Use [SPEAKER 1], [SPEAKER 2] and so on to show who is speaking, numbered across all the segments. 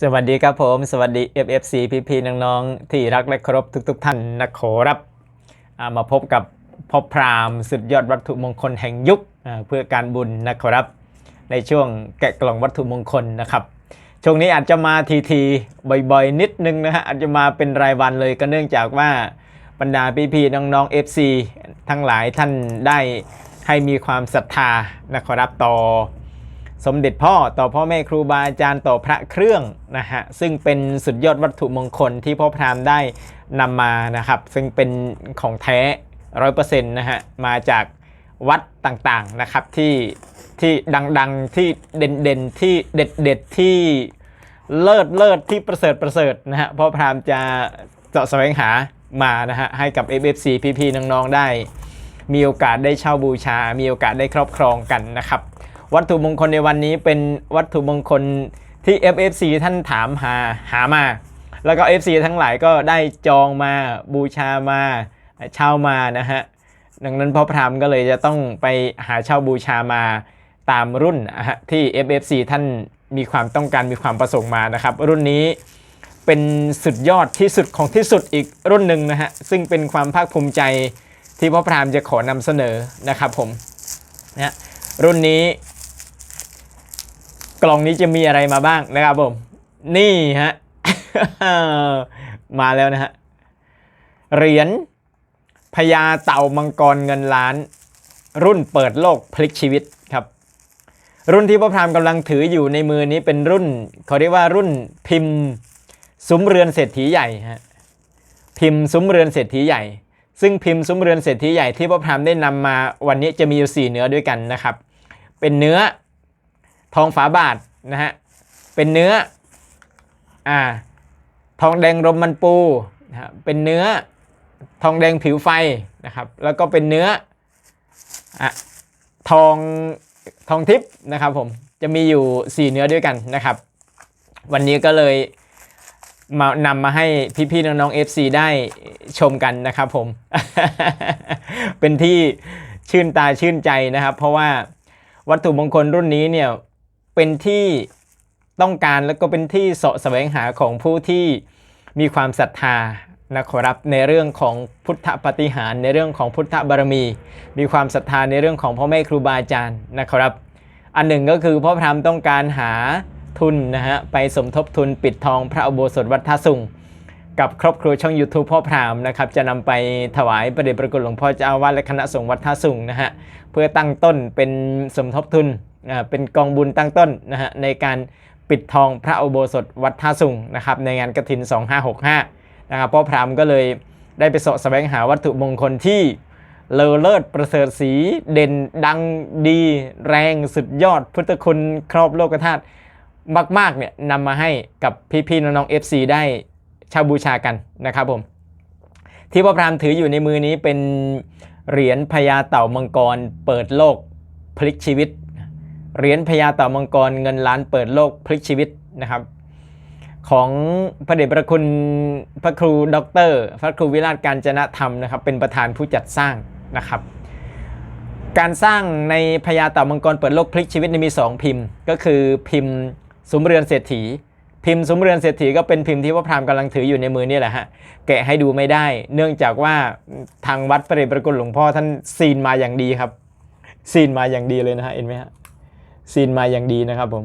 [SPEAKER 1] สวัสดีครับผม สวัสดี FFC พี่ๆน้องๆ ที่รักและเคารพทุกๆท่านนะขอรับมาพบกับพ่อพรามสุดยอดวัตถุมงคลแห่งยุคเพื่อการบุญนะขอรับ ในช่วงแกะกล่องวัตถุมงคลนะครับ ช่วงนี้อาจจะมาทีๆบ่อยๆ นิดนึงนะฮะอาจจะมาเป็นรายวันเลยก็เนื่องจากว่าบรรดาพี่ๆน้องๆ FC ทั้งหลายท่านได้ให้มีความศรัทธานะขอรับต่อ สมเด็จพ่อต่อพ่อแม่ครูบาอาจารย์ต่อพระเครื่องนะฮะซึ่งเป็นสุดยอดวัตถุมงคลที่พ่อพรามได้นำมานะครับ ซึ่งเป็นของแท้ร้อยเปอร์เซ็นต์นะฮะมาจากวัดต่างๆนะครับที่ที่ดังๆที่เด่นๆที่เด็ดๆที่เลิศเลิศที่ประเสริฐประเสริฐนะฮะพ่อพรามจะเจาะแสวงหามานะฮะให้กับ FFC พี่ๆน้องๆได้ มีโอกาสได้เช่าบูชา มีโอกาสได้ครอบครองกันนะครับ วัตถุมงคลในวันนี้เป็นวัตถุมงคลที่ FFC ท่านถามหาหามา แล้วก็ FC ทั้งหลายก็ได้จองมาบูชามาเช่ามานะฮะดังนั้นพ่อพรามก็เลยจะต้องไปหาเช่าบูชามาตามรุ่นะฮะที่ FFC ท่านมีความต้องการมีความประสงค์มานะครับ รุ่นนี้เป็นสุดยอดที่สุดของที่สุดอีกรุ่นหนึ่งนะฮะซึ่งเป็นความภาคภูมิใจที่พ่อพรามจะขอนำเสนอนะครับผมนะรุ่นนี้ กล่องนี้จะมีอะไรมาบ้างนะครับผม นี่ฮะ มาแล้วนะฮะ เหรียญพญาเต่ามังกรเงินล้าน รุ่นเปิดโลกพลิกชีวิตครับ รุ่นที่พ่อพรามกำลังถืออยู่ในมือนี้เป็นรุ่นเขาเรียกว่ารุ่นพิมพ์ซุ้มเรือนเศรษฐีใหญ่ฮะพิมพ์ซุ้มเรือนเศรษฐีใหญ่ ซึ่งพิมพ์ซุ้มเรือนเศรษฐีใหญ่ที่พ่อพรามได้นำมาวันนี้จะมีอยู่สี่เนื้อด้วยกันนะครับ เป็นเนื้อ ทองฝาบาทนะฮะเป็นเนื้ออ่าทองแดงรมมันปูนะฮะเป็นเนื้อทองแดงผิวไฟนะครับ แล้วก็เป็นเนื้ออะทองทองทิพย์นะครับผมจะมีอยู่ 4 เนื้อด้วยกันนะครับ วันนี้ก็เลยมานำมาให้พี่ๆน้องๆ FC ได้ชมกันนะครับผม เป็นที่ชื่นตาชื่นใจนะครับ เพราะว่าวัตถุมงคลรุ่นนี้เนี่ย เป็นที่ต้องการแล้วก็เป็นที่เสาะแสวงหาของผู้ที่มีความศรัทธานะครับในเรื่องของพุทธปฏิหารในเรื่องของพุทธบารมี มีความศรัทธาในเรื่องของพ่อแม่ครูบาอาจารย์นะครับ อันหนึ่งก็คือพ่อพรามต้องการหาทุนนะฮะไปสมทบทุนปิดทองพระอุโบสถวัดท่าสุงกับครอบครัวช่อง YouTube พ่อพรามนะครับจะนำไปถวายประเดชประคุณหลวงพ่อเจ้าวาสและคณะสงฆ์วัดท่าสุงนะฮะเพื่อตั้งต้นเป็นสมทบทุน เป็นกองบุญตั้งต้นนะฮะในการปิดทองพระอุโบสถวัดท่าสุงนะครับในงานกฐิน 2565นะครับพ่อพรามก็เลยได้ไปสาะแสวงหาวัตถุมงคลที่เลอเลิศประเสริฐสีเด่นดังดีแรงสุดยอดพุทธคุณครอบโลกธาตุมากๆเนี่ยนำมาให้กับพี่ๆน้องๆ FC ได้ชาบูชากันนะครับผมที่พ่อพรามถืออยู่ในมือนี้เป็นเหรียญพญาเต่ามังกรเปิดโลกพลิกชีวิต เหรียญพญาเต่ามังกรเงินล้านเปิดโลกพลิกชีวิตนะครับ ของพระเดชพระคุณพระครูด็อกเตอร์พระครูวิราชการจนะธรรมนะครับ เป็นประธานผู้จัดสร้างนะครับ การสร้างในพญาเต่ามังกรเปิดโลกพลิกชีวิตมี 2 พิมพ์ ก็คือพิมพ์สมเรือนเศรษฐี พิมพ์สมเรือนเศรษฐีก็เป็นพิมพ์ที่พระพรามกำลังถืออยู่ในมือนี่แหละฮะแกะให้ดูไม่ได้ เนื่องจากว่าทางวัดพระเดชพระคุณหลวงพ่อท่านซีนมาอย่างดีครับซีนมาอย่างดีเลยนะฮะเห็นไหมฮะ ซีนมาอย่างดีนะครับผม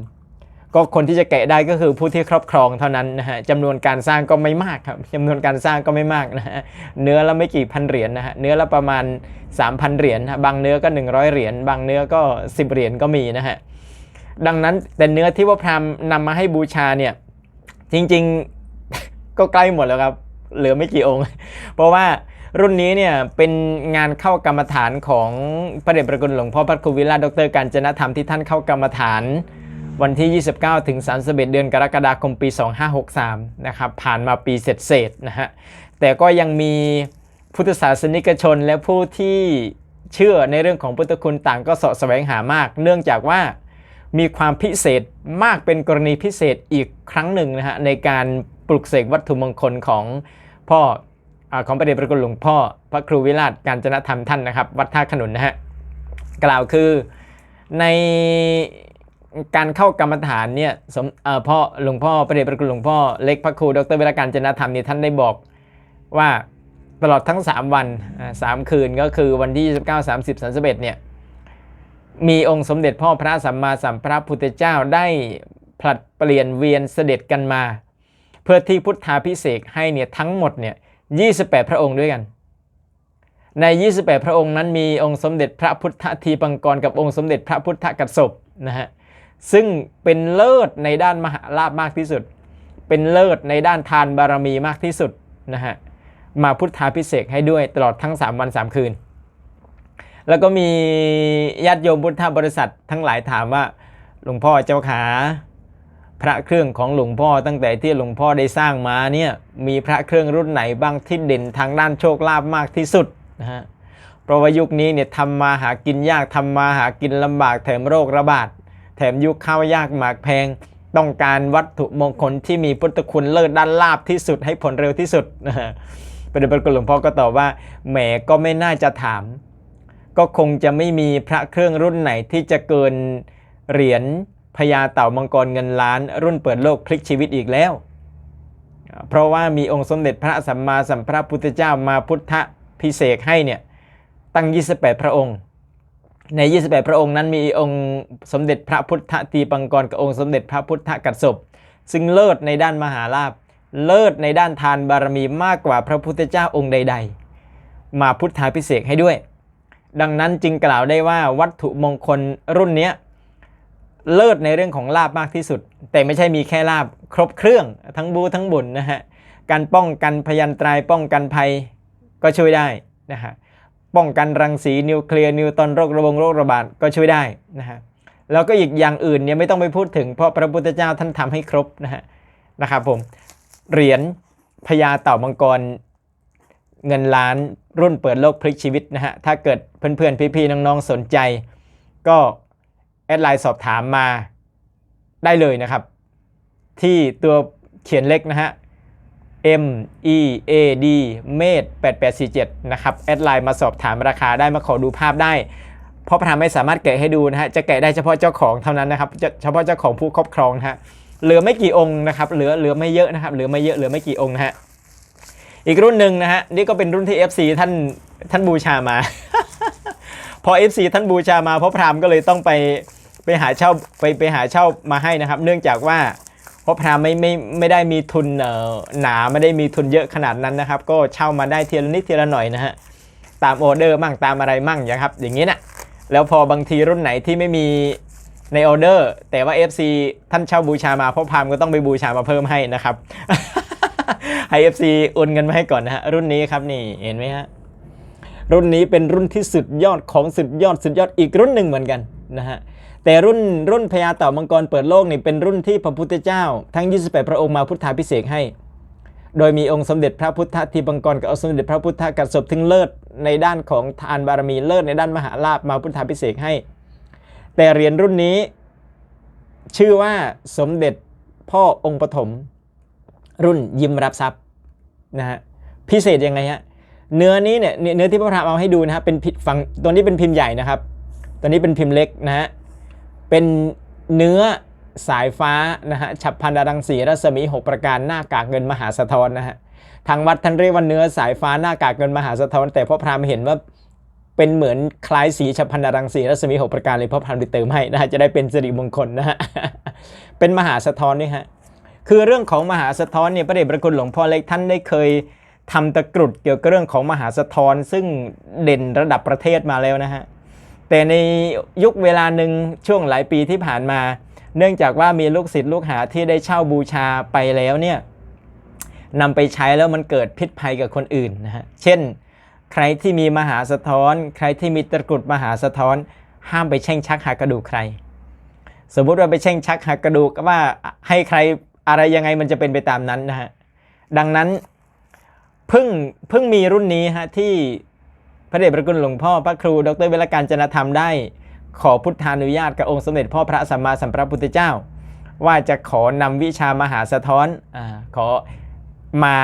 [SPEAKER 1] ก็คนที่จะแกะได้ก็คือผู้ที่ครอบครองเท่านั้นนะฮะจำนวนการสร้างก็ไม่มากครับจำนวนการสร้างก็ไม่มากนะฮะเนื้อละไม่กี่พันเหรียญนะฮะเนื้อละประมาณ 3,000 เหรียญนะบางเนื้อก็ 100 เหรียญบางเนื้อก็ 10 เหรียญก็มีนะฮะดังนั้นแต่เนื้อที่ว่าพรามนำมาให้บูชาเนี่ยจริงๆก็ใกล้หมดแล้วครับเหลือไม่กี่องค์ เพราะว่า รุ่นนี้เนี่ยเป็นงานเข้ากรรมฐานของพระเดชพระคุณหลวงพ่อพระครูวิลาดรการจนธรรมที่ท่านเข้ากรรมฐาน วันที่ 29 ถึง 31 เดือนกรกฎาคมปี 2563 นะครับผ่านมาปีเศษๆนะฮะแต่ก็ยังมีพุทธศาสนิกชนและผู้ที่เชื่อในเรื่องของพุทธคุณต่างก็สาะแสวงหามาก เนื่องจากว่ามีความพิเศษมากเป็นกรณีพิเศษอีกครั้งหนึ่งนะฮะในการปลุกเสกวัตถุมงคลของพ่อ ของประเดชพระคุณหลวงพ่อพระครูวิราชการจนธรรมท่านนะครับ วัดท่าขนุนนะฮะกล่าวคือในการเข้ากรรมฐานเนี่ยสมเอ่อพ่อหลวงพ่อประเดชพระคุณหลวงพ่อเล็กพระครูดรเวรการจนธรรมเนี่ยท่านได้บอกว่าตลอดทั้ง 3 วันสามคืนก็คือวันที่ 29 30 31เนี่ยมีองค์สมเด็จพ่อพระสัมมาสัมพุทธเจ้าได้ผลัดเปลี่ยนเวียนเสด็จกันมา เพื่อที่พุทธาพิเศษให้เนี่ยทั้งหมดเนี่ย 28 พระองค์ด้วยกัน ใน 28 พระองค์นั้นมีองค์สมเด็จพระพุทธทีปังกรกับองค์สมเด็จพระพุทธกัสสปนะฮะซึ่งเป็นเลิศในด้านมหาลาภมากที่สุด เป็นเลิศในด้านทานบารมีมากที่สุดนะฮะมาพุทธาพิเศษให้ด้วยตลอดทั้ง 3 วัน 3 คืน แล้วก็มีญาติโยมพุทธบริษัททั้งหลายถามว่าหลวงพ่อเจ้าขา พระเครื่องของหลวงพ่อตั้งแต่ที่หลวงพ่อได้สร้างมาเนี่ยมีพระเครื่องรุ่นไหนบ้างที่เด่นทางด้านโชคลาภมากที่สุดนะฮะเพราะว่ายุคนี้เนี่ยทำมาหากินยากทำมาหากินลำบากแถมโรคระบาดแถมยุคข้าวยากหมากแพง ต้องการวัตถุมงคลที่มีพุทธคุณเลิศด้านลาบที่สุดให้ผลเร็วที่สุดนะฮะประเด็นประกุหลวงพ่อก็ตอบว่าแหมก็ไม่น่าจะถาม ก็คงจะไม่มีพระเครื่องรุ่นไหนที่จะเกินเหรียญ พญาเต่ามังกรเงินล้าน รุ่นเปิดโลกพลิกชีวิตอีกแล้ว เพราะว่ามีองค์สมเด็จพระสัมมาสัมพุทธเจ้ามาพุทธพิเศษให้เนี่ยตั้ง 28 พระองค์ ใน 28 พระองค์นั้นมีองค์สมเด็จพระพุทธตีปังกรกับองค์สมเด็จพระพุทธกัสสปซึ่งเลิศในด้านมหาลาภเลิศในด้านทานบารมีมากกว่าพระพุทธเจ้าองค์ใด ๆ มาพุทธาพิเศษให้ด้วย ดังนั้นจึงกล่าวได้ว่าวัตถุมงคลรุ่นนี้ เลิศในเรื่องของลาบมากที่สุด แต่ไม่ใช่มีแค่ลาบครบเครื่องทั้งบูทั้งบุญนะฮะการป้องกันพยันตรายป้องกันภัยก็ช่วยได้นะฮะป้องกันรังสีนิวเคลียร์นิวตอนโรคระบงโรคระบาดก็ช่วยได้นะฮะแล้วก็อีกอย่างอื่นเนี่ยไม่ต้องไปพูดถึงเพราะพระพุทธเจ้าท่านทำให้ครบนะฮะนะครับผมเหรียญพญาเต่ามังกรเงินล้านรุ่นเปิดโลกพลิกชีวิตนะฮะถ้าเกิดเพื่อนๆพี่ๆน้องๆสนใจ ก็ แอดไลน์สอบถามมาได้เลยนะครับ ที่ตัวเขียนเล็กนะฮะ M E A D เมด8847นะครับแอดไลน์มาสอบถามราคาได้มาขอดูภาพได้ เพราะพระธรไม่สามารถแกะให้ดูนะฮะจะแกะได้เฉพาะเจ้าของเท่านั้นนะครับเฉพาะเจ้าของผู้ครอบครองนะฮะเหลือไม่กี่องค์นะครับเหลือเหลือไม่เยอะนะครับเหลือไม่เยอะเหลือไม่กี่องค์นะฮะอีกรุ่นหนึ่งนะฮะนี่ก็เป็นรุ่นที่ FC ท่านท่านบูชามา พอ FC ท่านบูชามาพระพรามก็เลยต้องไป ไปหาเช่าไปไปหาเช่ามาให้นะครับ เนื่องจากว่าพราะพรามณ์ไม่ไม่ไม่ได้มีทุนเอ่อหนาไม่ได้มีทุนเยอะขนาดนั้นนะครับ ก็เช่ามาได้ทีละนิดทีละหน่อยนะฮะตามออเดอร์มั่งตามอะไรมั่งอย่างครับ อย่างนี้นะแล้วพอบางทีรุ่นไหนที่ไม่มีในออเดอร์ แต่ว่า FC ท่านเช่าบูชามาพราะพามก็ต้องไปบูชามาเพิ่มให้นะครับให้ FC โอนเงินมาให้ก่อนนะฮะรุ่นนี้ครับนี่เห็นไหมฮะรุ่นนี้เป็นรุ่นที่สุดยอดของสุดยอดสุดยอดอีกรุ่นหนึ่งเหมือนกันนะฮะ แต่รุ่นรุ่นพญาเต่ามังกรเปิดโลกนี่เป็นรุ่นที่พระพุทธเจ้า ทั้ง 28 พระองค์มาพุทธาพิเศษให้ โดยมีองค์สมเด็จพระพุทธทีปังกรกับองค์สมเด็จพระพุทธกัสสปถึงเลิศในด้านของทานบารมีเลิศในด้านมหาลาภมาพุทธาพิเศษให้ แต่เหรียญรุ่นนี้ ชื่อว่าสมเด็จพ่อองค์ปฐมรุ่นยิ้มรับทรัพย์นะฮะพิเศษยังไงฮะเนื้อนี้เนี่ยเนื้อที่พระพรามเอาให้ดูนะฮะเป็นพิฝั่งตัวนี้เป็นพิมพ์ใหญ่นะครับตัวนี้เป็นพิมพ์เล็กนะฮะ เป็นเนื้อสายฟ้านะฮะฉับพันดารังสีรัศมี 6 ประการหน้ากากเงินมหาสะท้อนนะฮะทางวัดท่านเรียกว่าเนื้อสายฟ้าหน้ากากเงินมหาสะท้อน แต่พระพรามเห็นว่าเป็นเหมือนคล้ายสีฉับพันดารังสีรัศมี 6 ประการเลยพระพรามได้เติมให้นะฮะจะได้เป็นสิริมงคลนะฮะเป็นมหาสะท้อนนี่ฮะคือเรื่องของมหาสะท้อนเนี่ยพระเดชพระคุณหลวงพ่อเล็กท่านได้เคยทำตะกรุดเกี่ยวกับเรื่องของมหาสะท้อนซึ่งเด่นระดับประเทศมาแล้วนะฮะ แต่ในยุคเวลาหนึ่งช่วงหลายปีที่ผ่านมา เนื่องจากว่ามีลูกศิษย์ลูกหาที่ได้เช่าบูชาไปแล้วเนี่ยนำไปใช้แล้วมันเกิดพิษภัยกับคนอื่นนะฮะเช่น ใครที่มีมหาสะท้อน ใครที่มีตะกรุดมหาสะท้อน ห้ามไปแช่งชักหากระดูกใคร สมมุติว่าไปแช่งชักหักกระดูกว่าให้ใครอะไรยังไงมันจะเป็นไปตามนั้นนะฮะดังนั้นเพิ่งเพิ่งมีรุ่นนี้ฮะที่ พระเดชพระคุณหลวงพ่อพระครู ดรเวลการจนธรรมได้ ขอพุทธานุญาตกับองค์สมเด็จพ่อพระสัมมาสัมพุทธเจ้า ว่าจะขอนำวิชามหาสะท้อนอขอมา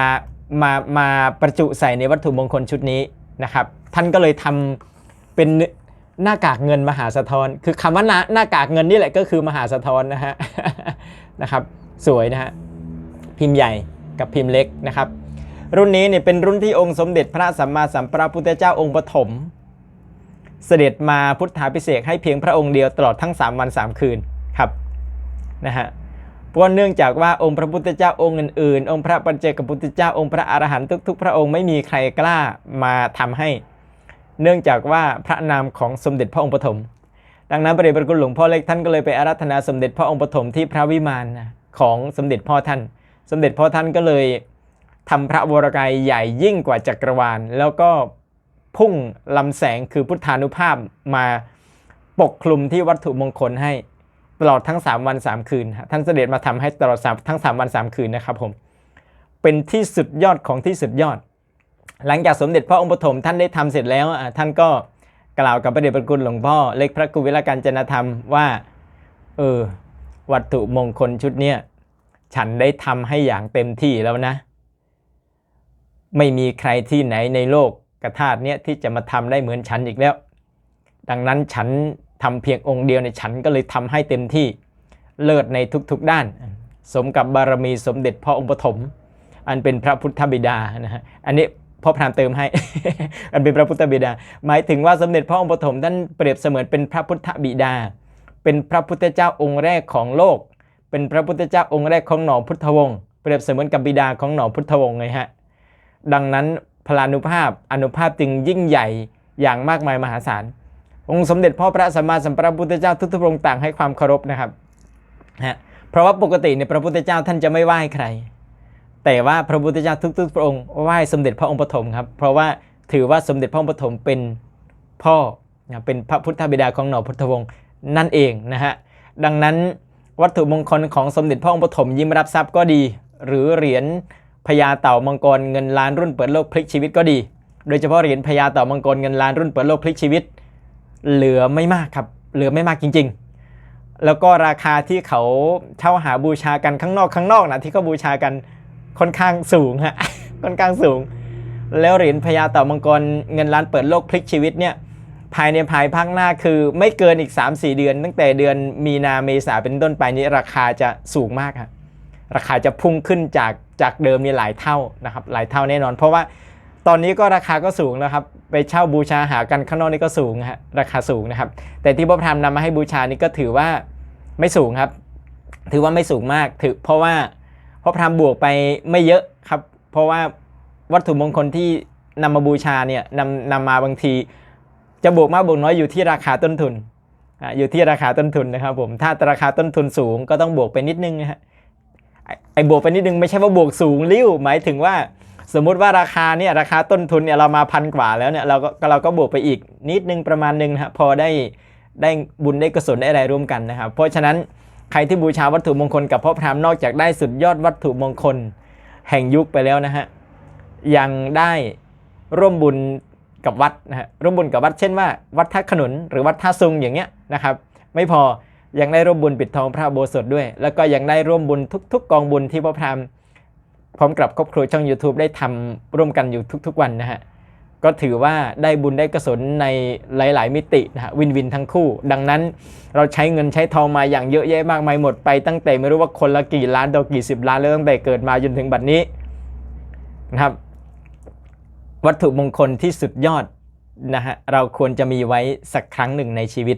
[SPEAKER 1] มามาประจุใส่ในวัตถุมงคลชุดนี้นะครับ ท่านก็เลยทำเป็นหน้ากากเงินมหาสะท้อน คือคำว่าหน้าหน้ากากเงินนี่แหละก็คือมหาสะท้อนนะฮะนะครับ สวยนะฮะพิมพ์ใหญ่กับพิมพ์เล็กนะครับ รุ่นนี้เนี่ยเป็นรุ่นที่องค์สมเด็จพระสัมมาสัมพุทธเจ้าองค์ปฐมเสด็จมาพุทธาพิเศษให้เพียงพระองค์เดียวตลอดทั้ง 3 วัน 3 คืนครับนะฮะเพราะเนื่องจากว่าองค์พระพุทธเจ้าองค์อื่นๆ องค์พระปัญเจกพุทธเจ้าองค์พระอรหันต์ทุก ๆ พระองค์ไม่มีใครกล้ามาทำให้ เนื่องจากว่าพระนามของสมเด็จพระองค์ปฐมดังนั้นพระเดชพระคุณหลวงพ่อเล็กท่านก็เลยไปอาราธนาสมเด็จพระองค์ปฐมที่พระวิมานของสมเด็จพ่อท่าน สมเด็จพ่อท่านก็เลย ทำพระวรกายใหญ่ยิ่งกว่าจักรวาล แล้วก็พุ่งลำแสงคือพุทธานุภาพมาปกคลุมที่วัตถุมงคลให้ตลอดทั้ง 3 วัน 3 คืน ท่านเสด็จมาทำให้ตลอดทั้ง 3 วัน 3 คืนนะครับผมเป็นที่สุดยอดของที่สุดยอด หลังจากสมเด็จพระองค์ปฐมท่านได้ทำเสร็จแล้วท่านก็กล่าวกับพระเดชพระคุณหลวงพ่อ เล็กพระกุวิลการจนธรรมว่าเออวัตถุมงคลชุดเนี้ยฉันได้ทำให้อย่างเต็มที่แล้วนะ ไม่มีใครที่ไหนในโลกกระธาตุเนี้ยที่จะมาทำได้เหมือนฉันอีกแล้ว ดังนั้นฉันทำเพียงองค์เดียวในฉันก็เลยทำให้เต็มที่เลิศในทุกๆด้าน สมกับบารมีสมเด็จพระองค์ปฐมอันเป็นพระพุทธบิดานะฮะอันนี้พ่อพรามเติมให้ อันเป็นพระพุทธบิดา หมายถึงว่าสมเด็จพระองค์ปฐมท่านเปรียบเสมือนเป็นพระพุทธบิดา เป็นพระพุทธเจ้าองค์แรกของโลก เป็นพระพุทธเจ้าองค์แรกของหนอพุทธวงศ์ เปรียบเสมือนกับบิดาของหนอพุทธวงศ์ไงฮะ ดังนั้นพลานุภาพอนุภาพจึงยิ่งใหญ่อย่างมากมายมหาศาล องค์สมเด็จพ่อพระสัมมาสัมพุทธเจ้าทุกๆพระองค์ต่างให้ความเคารพนะครับฮะเพราะว่าปกติเนี่ยพระพุทธเจ้าท่านจะไม่ไหว้ใคร แต่ว่าพระพุทธเจ้าทุกๆพระองค์ไหว้สมเด็จพระองค์ปฐมครับ เพราะว่าถือว่าสมเด็จพระองค์ปฐมเป็นพ่อนะเป็นพระพุทธบิดาของหนอพุทธวงศ์นั่นเองนะฮะ ดังนั้นวัตถุมงคลของสมเด็จพระองค์ปฐมยิ้มรับทรัพย์ก็ดี หรือเหรียญ พญาเต่ามังกรเงินล้านรุ่นเปิดโลกพลิกชีวิตก็ดี โดยเฉพาะเหรียญพญาเต่ามังกรเงินล้านรุ่นเปิดโลกพลิกชีวิต เหลือไม่มากครับ เหลือไม่มากจริง ๆ แล้วก็ราคาที่เขาเช่าหาบูชากันข้างนอกข้างนอกนะที่เขาบูชากันค่อนข้างสูงฮะค่อนข้างสูง แล้วเหรียญพญาเต่ามังกรเงินล้านเปิดโลกพลิกชีวิตเนี่ยภายในภายภาคหน้าคือไม่เกินอีก 3-4 เดือน ตั้งแต่เดือนมีนาเมษาเป็นต้นไปนี้ราคาจะสูงมากครับ ราคาจะพุ่งขึ้นจากจากเดิมนี่หลายเท่านะครับหลายเท่าแน่นอน เพราะว่าตอนนี้ก็ราคาก็สูงแล้วครับไปเช่าบูชาหากันข้างนอกนี่ก็สูงฮะราคาสูงนะครับ แต่ที่พ่อพรามนำมาให้บูชานี่ก็ถือว่าไม่สูงครับ ถือว่าไม่สูงมากถือเพราะว่าพ่อพรามบวกไปไม่เยอะครับ เพราะว่าวัตถุมงคลที่นำมาบูชาเนี่ยนำนำมาบางที จะบวกมากบวกน้อยอยู่ที่ราคาต้นทุนอะอยู่ที่ราคาต้นทุนนะครับผมถ้าราคาต้นทุนสูงก็ต้องบวกไปนิดนึงนะฮะ ไอ้บวกไปนิดนึงไม่ใช่ว่าบวกสูงริ้ว หมายถึงว่า สมมุติว่าราคาเนี่ยราคาต้นทุนเนี่ยเรามาพันกว่าแล้วเนี่ยเราก็เราก็บวกไปอีกนิดนึงประมาณนึงนะพอได้ได้บุญได้กุศลได้อะไรร่วมกันนะครับ เพราะฉะนั้นใครที่บูชาวัตถุมงคลกับพ่อพรามนอกจากได้สุดยอดวัตถุมงคลแห่งยุคไปแล้วนะฮะยังได้ร่วมบุญกับวัดนะฮะร่วมบุญกับวัดเช่นว่าวัดท่าขนุนหรือวัดท่าซุงอย่างเงี้ยนะครับ ไม่พอ ยังได้ร่วมบุญปิดทองพระโบสถด้วย แล้วก็ยังได้ร่วมบุญทุก ๆ กองบุญที่พ่อพรามพร้อมกับครอบครัวช่อง YouTube ได้ทำร่วมกันอยู่ทุก ๆ วันนะฮะก็ถือว่าได้บุญได้กุศลในหลาย ๆ มิตินะฮะวินวินทั้งคู่ ดังนั้นเราใช้เงินใช้ทองมาอย่างเยอะแยะมากมายหมดไปตั้งแต่ไม่รู้ว่าคนละกี่ล้านต่อกี่สิบล้านแล้วตั้งแต่เกิดมาจนถึงบัดนี้นะครับ วัตถุมงคลที่สุดยอดนะฮะเราควรจะมีไว้สักครั้งหนึ่งในชีวิต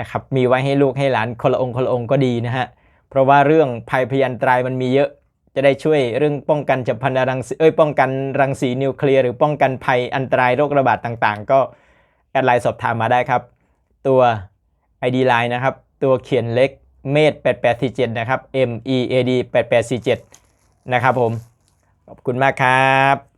[SPEAKER 1] นะครับมีไว้ให้ลูกให้หลานคนละองค์คนละองค์ก็ดีนะฮะเพราะว่าเรื่องภัยพยันตรายมันมีเยอะจะได้ช่วยเรื่องป้องกันจับพันธรังสีเอ้ยป้องกันรังสีนิวเคลียร์หรือป้องกันภัยอันตรายโรคระบาดต่างๆ ก็แอดไลน์สอบถามมาได้ครับ ตัว ID Line นะครับ ตัวเขียนเล็กเมด8847 นะครับ M E A D 8847 นะครับผม ขอบคุณมากครับ